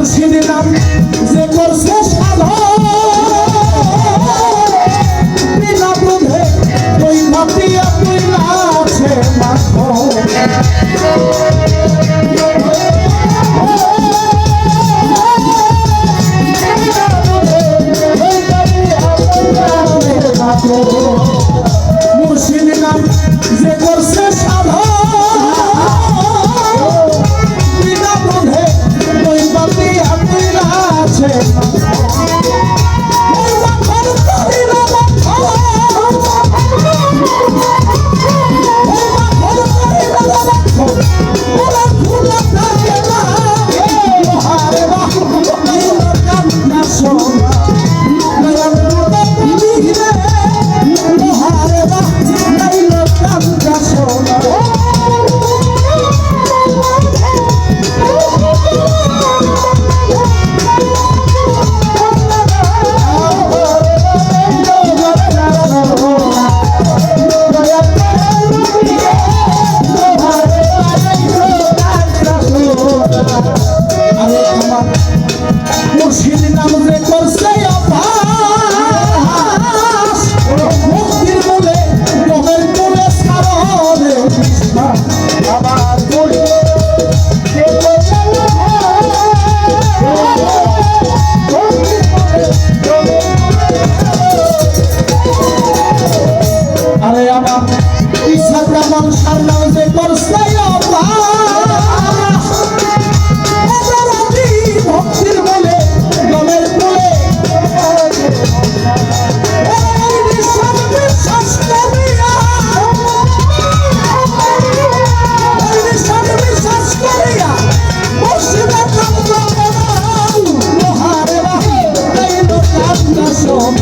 মুর্শিদ নাম যে করছে সাধন বিনা বুধে তুই ভাবিয়া তুই আছে মাখন home.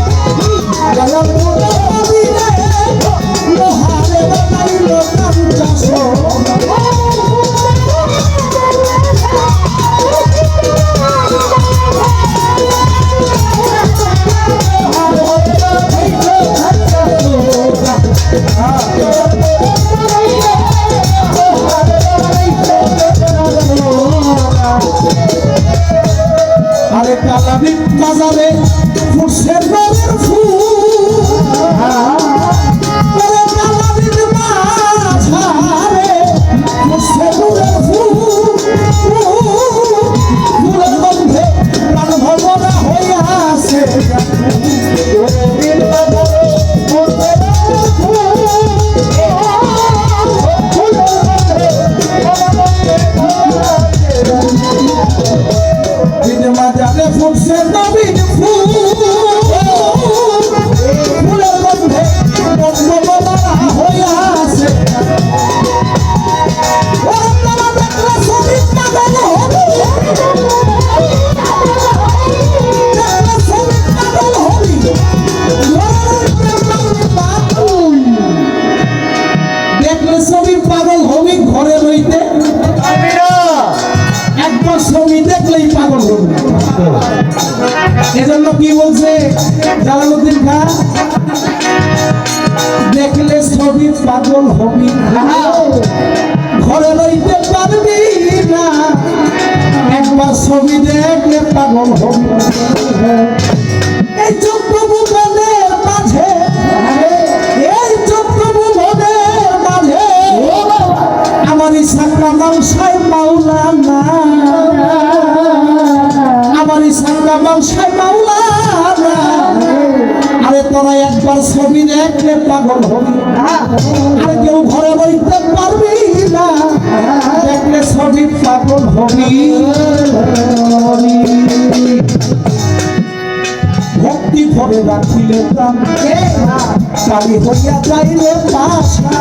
পাগল হবি ঘরে রইতে পারবি না। একবার ছবি দেখলে পাগল হবি কেউ ঘরে বইতে পারবি না। দেখলে সঠিক পাগল হবি। ভক্তি করে রাখিলে প্রাণ। কালি হইয়া যাইলে পাশা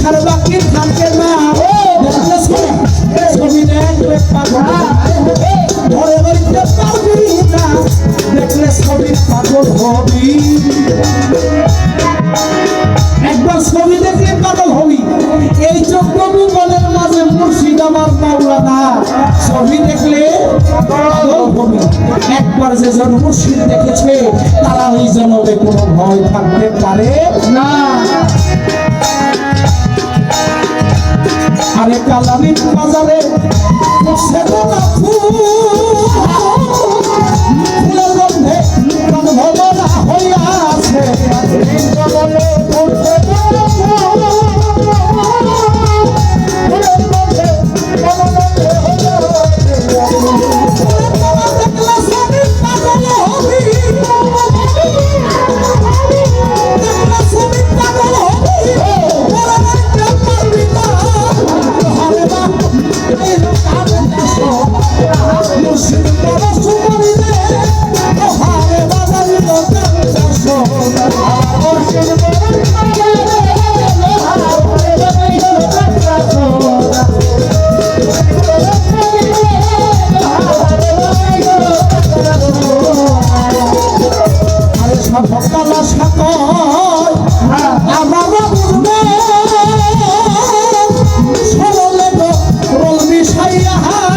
সারবাকির খালকের মা। বিজনেস করে জমিনে দুয়েক পাগলা ধরে বলতে পারবি না। দেখলে ছবি পাগল হবি। একবার ছবি দেখলে পাগল হবি। এই চক্রবি বলের মাঝে মুর্শিদাবাদ মাওলানা। ছবি দেখলে পাগল একবার যে জন মুর্শিদ দেখেছে তারা এই জনবে কোনো ভয় থাকতে পারে না। আরে কালামিন বাজারে। ফুল। হইয়া